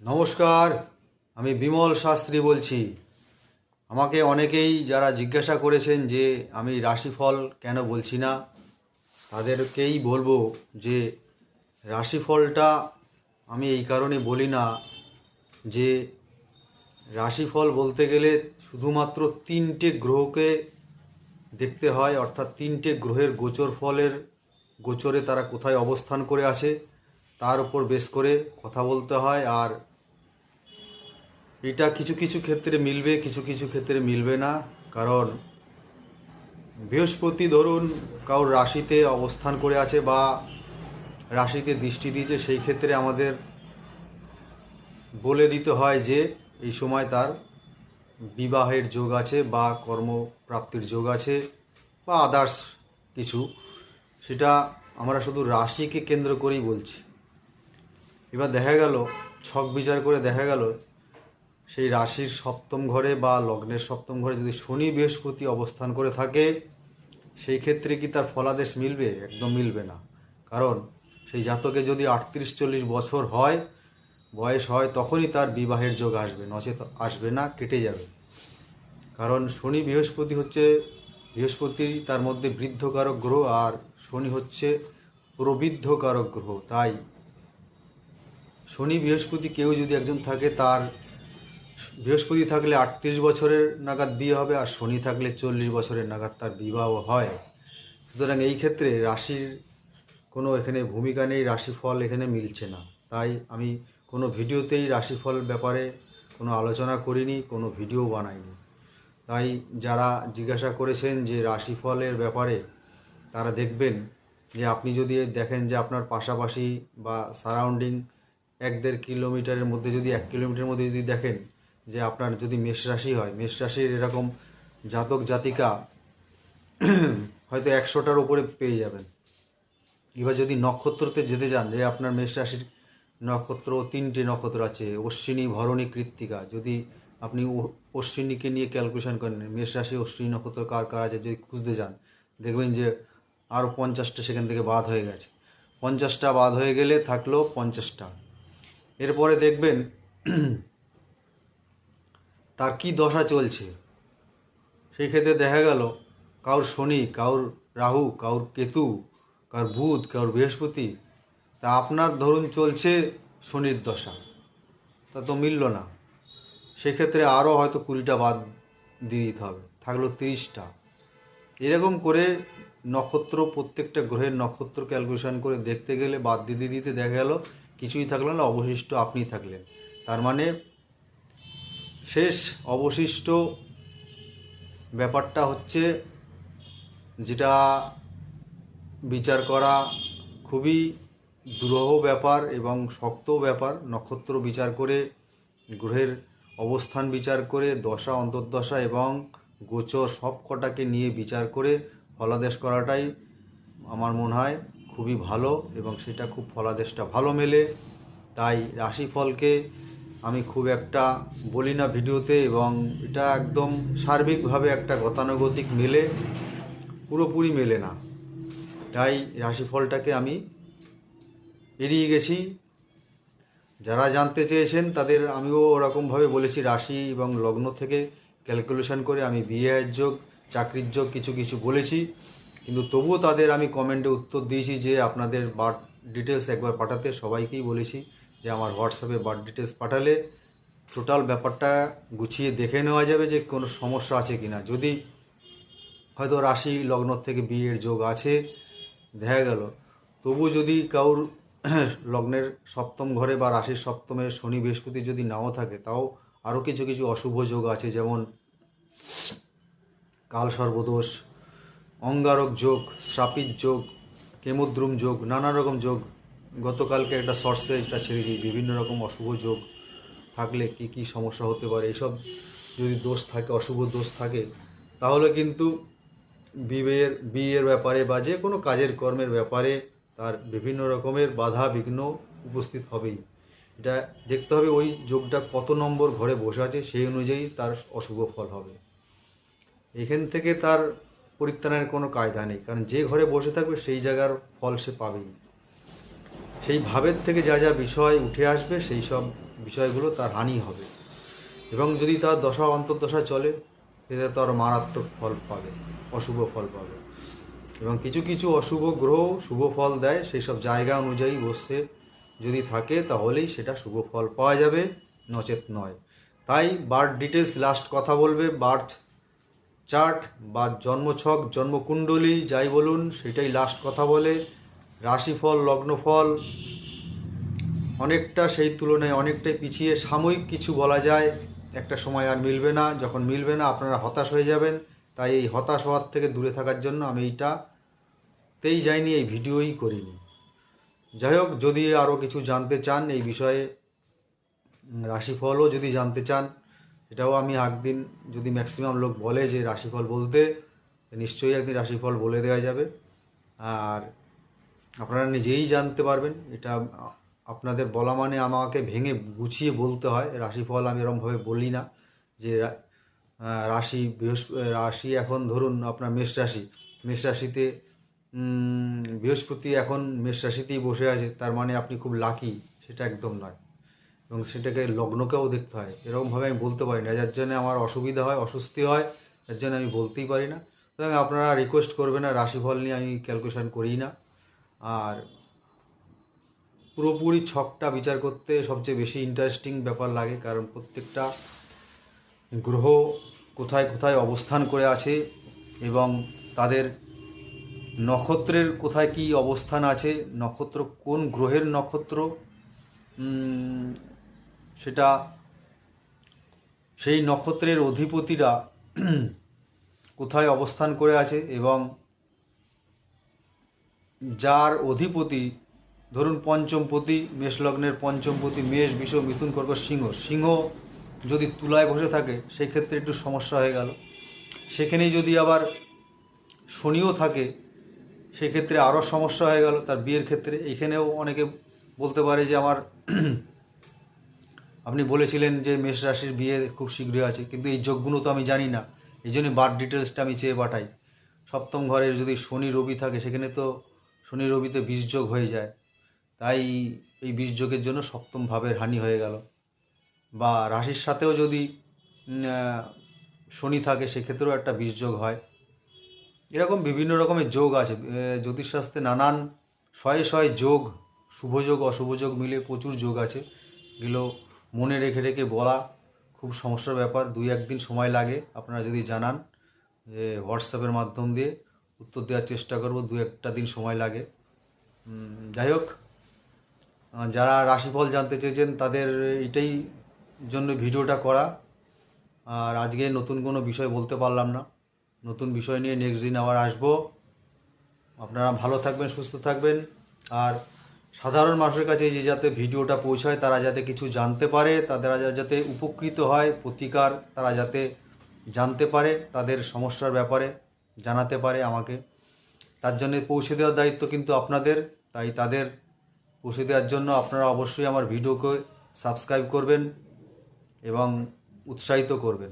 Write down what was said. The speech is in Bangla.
নমস্কার, আমি বিমল শাস্ত্রী বলছি। আমাকে অনেকেই যারা জিজ্ঞাসা করেছেন যে আমি রাশিফল কেন বলছি না, তাদেরকেই বলব যে রাশিফলটা আমি এই কারণে বলি না যে রাশিফল বলতে গেলে শুধুমাত্র তিনটে গ্রহকে দেখতে হয়, অর্থাৎ তিনটে গ্রহের গোচর ফলের গোচরে তারা কোথায় অবস্থান করে আছে, তার উপর বেশ করে কথা বলতে হয়। আর এটা কিছু কিছু ক্ষেত্রে মিলবে, কিছু কিছু ক্ষেত্রে মিলবে না। কারণ বৃহস্পতি ধরুন কারোর রাশিতে অবস্থান করে আছে বা রাশিতে দৃষ্টি দিয়েছে, সেই ক্ষেত্রে আমাদের বলে দিতে হয় যে এই সময় তার বিবাহের যোগ আছে বা কর্মপ্রাপ্তির যোগ আছে বা আদার্স কিছু। সেটা আমরা শুধু রাশিকে কেন্দ্র করেই বলছি। এবার দেখা গেল, ছক বিচার করে দেখা গেল সেই রাশির সপ্তম ঘরে বা লগ্নের সপ্তম ঘরে যদি শনি বৃহস্পতি অবস্থান করে থাকে, সেই ক্ষেত্রে কি তার ফলাদেশ মিলবে? একদম মিলবে না। কারণ সেই জাতকে যদি আটত্রিশ চল্লিশ বছর হয়, বয়স হয়, তখনই তার বিবাহের যোগ আসবে, নচেত আসবে না, কেটে যাবে। কারণ শনি বৃহস্পতি হচ্ছে, বৃহস্পতি তার মধ্যে বৃদ্ধকারক গ্রহ আর শনি হচ্ছে প্রবৃদ্ধকারক গ্রহ। তাই শনি বৃহস্পতি কেউ যদি একজন থাকে, তার বৃহস্পতি থাকলে আটত্রিশ বছরের নাগাদ বিয়ে হবে আর শনি থাকলে চল্লিশ বছরের নাগাদ তার বিবাহ হয়। সুতরাং এই ক্ষেত্রে রাশির কোনো এখানে ভূমিকা নেই, রাশিফল এখানে মিলছে না। তাই আমি কোনো ভিডিওতেই রাশিফল ব্যাপারে কোনো আলোচনা করিনি, কোনো ভিডিও বানাইনি। তাই যারা জিজ্ঞাসা করেছেন যে রাশিফলের ব্যাপারে, তারা দেখবেন যে আপনি যদি দেখেন যে আপনার পাশাপাশি বা সারাউন্ডিং এক দেড় কিলোমিটারের মধ্যে যদি এক কিলোমিটারের মধ্যে যদি দেখেন যে আপনার যদি মেষ রাশি হয়, মেষ রাশির এরকম জাতক জাতিকা হয়তো একশোটার উপরে পেয়ে যাবেন। এবার যদি নক্ষত্রতে যেতে যান যে আপনার মেষ রাশির নক্ষত্র, তিনটে নক্ষত্র আছে, অশ্বিনী, ভরণী, কৃত্তিকা। যদি আপনি অশ্বিনীকে নিয়ে ক্যালকুলেশন করেন, মেষ রাশি, অশ্বিনী নক্ষত্র কার কার আছে, যদি খুঁজতে যান, দেখবেন যে আরও পঞ্চাশটা সেখান থেকে বাদ হয়ে গেছে। পঞ্চাশটা বাদ হয়ে গেলে থাকল পঞ্চাশটা। এরপরে দেখবেন তার কি দশা চলছে? সেই ক্ষেত্রে দেখা গেল, কাউর শনি, কাউর রাহু, কাউর কেতু কার বুধ, কাউর বৃহস্পতি, তা আপনার ধরুন চলছে শনির দশা, তা তো মিলল না। সেক্ষেত্রে আরও হয়তো কুড়িটা বাদ দিয়ে দিতে হবে, থাকল তিরিশটা। এরকম করে নক্ষত্র, প্রত্যেকটা গ্রহের নক্ষত্র ক্যালকুলেশন করে দেখতে গেলে, বাদ দিতে দিতে দেখা গেল, কিছুই থাকল না, অবশিষ্ট আপনি থাকলেন। তার মানে শেষ অবশিষ্ট ব্যাপারটা হচ্ছে যেটা বিচার করা খুবই দুরহ ব্যাপার এবং শক্ত ব্যাপার। নক্ষত্র বিচার করে, গ্রহের অবস্থান বিচার করে, দশা, অন্তর্দশা এবং গোচর সব কটাকে নিয়ে বিচার করে ফলাদেশ করাটাই আমার মনে হয় খুবই ভালো এবং সেটা খুব ফলাদেশটা ভালো মেলে। তাই রাশিফলকে আমি খুব একটা বলি না ভিডিওতে এবং এটা একদম সার্বিকভাবে একটা গতানুগতিক মেলে, পুরোপুরি মেলে না। তাই রাশিফলটাকে আমি এড়িয়ে গেছি। যারা জানতে চেয়েছেন তাদের আমিও ওরকমভাবে বলেছি, রাশি এবং লগ্ন থেকে ক্যালকুলেশন করে আমি বিয়ের যোগ, চাকরির যোগ কিছু কিছু বলেছি। কিন্তু তবুও তাদের আমি কমেন্টে উত্তর দিয়েছি যে আপনাদের বার্থ ডিটেলস একবার পাঠাতে সবাইকেই বলেছি। যে আমার হোয়াটসঅ্যাপে বার্থ ডিটেলস পাঠালে টোটাল ব্যাপারটা গুছিয়ে দেখে নেওয়া যাবে যে কোনো সমস্যা আছে কি না যদি হয়তো রাশি লগ্ন থেকে বিয়ের যোগ আছে, দেখা গেল। তবু যদি কাউর লগ্নের সপ্তম ঘরে বা রাশির সপ্তমে শনি বৃহস্পতি যদি নাও থাকে, তাও আরও কিছু কিছু অশুভ যোগ আছে, যেমন কাল সর্বদোষ, অঙ্গারক যোগ, শ্রাপিত যোগ, কেমদ্রুম যোগ, নানা রকম যোগ গতকালকে একটা শর্টসে এটা ছেড়েছি বিভিন্ন রকম অশুভ যোগ থাকলে কি কি সমস্যা হতে পারে, এইসব যদি দোষ থাকে, অশুভ দোষ থাকে, তাহলে কিন্তু বিয়ের বিয়ের ব্যাপারে বা যে কোনো কাজের কর্মের ব্যাপারে তার বিভিন্ন রকমের বাধা বিঘ্ন উপস্থিত হবেই। এটা দেখতে হবে ওই যোগটা কত নম্বর ঘরে বসে আছে, সেই অনুযায়ী তার অশুভ ফল হবে। এখান থেকে তার পরিত্রাণের কোনো কায়দা নেই, কারণ যে ঘরে বসে থাকবে সেই জায়গার ফল সে পাবেই। সেই ভাবের থেকে যা যা বিষয় উঠে আসবে, সেই সব বিষয়গুলো তার হানি হবে। এবং যদি তার দশা অন্তর্দশা চলে, সেটা তার মারাত্মক ফল পাবে, অশুভ ফল পাবে। এবং কিছু কিছু অশুভ গ্রহ শুভ ফল দেয়, সেই সব জায়গা অনুযায়ী বসে যদি থাকে, তাহলেই সেটা শুভ ফল পাওয়া যাবে, নচেত নয়। তাই বার্থ ডিটেলস লাস্ট কথা বলবে, বার্থ চার্ট বা জন্মছক, জন্মকুণ্ডলী, যাই বলুন, সেটাই লাস্ট কথা বলে। রাশিফল, লগ্নফল, অনেকটা সেই তুলনায় অনেকটাই পিছিয়ে সাময়িক কিছু বলা যায়। একটা সময় আর মিলবে না। যখন মিলবে না, আপনারা হতাশ হয়ে যাবেন। তাই এই হতাশ হওয়ার থেকে দূরে থাকার জন্য আমি এইটা এইটাতেই যাইনি, এই ভিডিওই করিনি। যাই হোক, যদি আরও কিছু জানতে চান এই বিষয়ে রাশিফলও যদি জানতে চান, এটাও আমি একদিন যদি ম্যাক্সিমাম লোক বলে যে রাশিফল বলতে, নিশ্চয়ই একদিন রাশিফল বলে দেওয়া যাবে। আর আপনারা নিজেই জানতে পারবেন, এটা আপনাদের বলা মানে আমাকে ভেঙে গুছিয়ে বলতে হয়, রাশিফল আমি এরমভাবে বলি না যে রাশি বৃহস্প, রাশি এখন ধরুন আপনার মেষ রাশি, মেষ রাশিতে বৃহস্পতি এখন মেষ রাশিতেই বসে আছে, তার মানে আপনি খুব লাকি সেটা একদম নয়। এবং সেটাকে লগ্নকেও দেখতে হয়, এরকমভাবে আমি বলতে পারি না, যার জন্য আমার অসুবিধা হয়, অস্বস্তি হয়, যার জন্য আমি বলতেই পারি না। সুতরাং আপনারা রিকোয়েস্ট করবেন না রাশিফল নিয়ে আমি ক্যালকুলেশন করি না। আর পুরোপুরি ছকটা বিচার করতে সবচেয়ে বেশি ইন্টারেস্টিং ব্যাপার লাগে, কারণ প্রত্যেকটা গ্রহ কোথায় কোথায় অবস্থান করে আছে এবং তাদের নক্ষত্রের কোথায় কি অবস্থান আছে, নক্ষত্র কোন গ্রহের নক্ষত্র সেটা সেই নক্ষত্রের অধিপতিরা কোথায় অবস্থান করে আছে এবং যার অধিপতি, ধরুন পঞ্চমপতি মেষ লগ্নের পঞ্চমপতি মেষ, বিষ, মিথুন কর্ক সিংহ। সিংহ যদি তুলায় বসে থাকে সেই ক্ষেত্রে একটু সমস্যা হয়ে গেল। সেখানেই যদি আবার শনিও থাকে, সেক্ষেত্রে আরও সমস্যা হয়ে গেল তার বিয়ের ক্ষেত্রে। এখানেও অনেকে বলতে পারে যে আমার আপনি বলেছিলেন যে মেষ রাশির বিয়ে খুব শীঘ্রই আছে, কিন্তু এই যোগগুলো তো আমি জানি না। এই জন্য বার্থ ডিটেলসটা আমি চেয়ে পাঠাই। সপ্তম ঘরের যদি শনি, রবি থাকে, সেখানে তো শনি রবিতে বীজযোগ হয়ে যায়, তাই এই বীজযোগের জন্য সপ্তম ভাবের হানি হয়ে গেল। বা রাশির সাথেও যদি শনি থাকে, সেক্ষেত্রেও একটা বীজযোগ হয়। এরকম বিভিন্ন রকমের যোগ আছে। জ্যোতিষশাস্ত্রে নানান শয়ে শয়ে যোগ শুভযোগ অশুভযোগ মিলে প্রচুর যোগ আছে। এগুলো মনে রেখে রেখে বলা খুব সমস্যার ব্যাপার। দুই একদিন সময় লাগে, আপনারা যদি জানান যে হোয়াটসঅ্যাপের মাধ্যম দিয়ে। উত্তর দেওয়ার চেষ্টা করব, দু একটা দিন সময় লাগে। যাই হোক যারা রাশিফল জানতে চেয়েছেন, তাদের এটাই জন্য ভিডিওটা করা। আর আজকে নতুন কোনো বিষয় বলতে পারলাম না। নতুন বিষয় নিয়ে নেক্সট দিন আবার আসব। আপনারা ভালো থাকবেন, সুস্থ থাকবেন। আর সাধারণ মানুষের কাছে যে যাতে ভিডিওটা পৌঁছায়, তারা যাতে কিছু জানতে পারে তারা যাতে উপকৃত হয়, প্রতিকার তারা যাতে জানতে পারে তাদের সমস্যার ব্যাপারে। জানাতে পারে আমাকে। তার জন্য পৌঁছে দেওয়ার দায়িত্ব কিন্তু আপনাদের। তাই তাদের পৌঁছে দেওয়ার জন্য আপনারা অবশ্যই আমার ভিডিওকে সাবস্ক্রাইব করবেন এবং উৎসাহিত করবেন।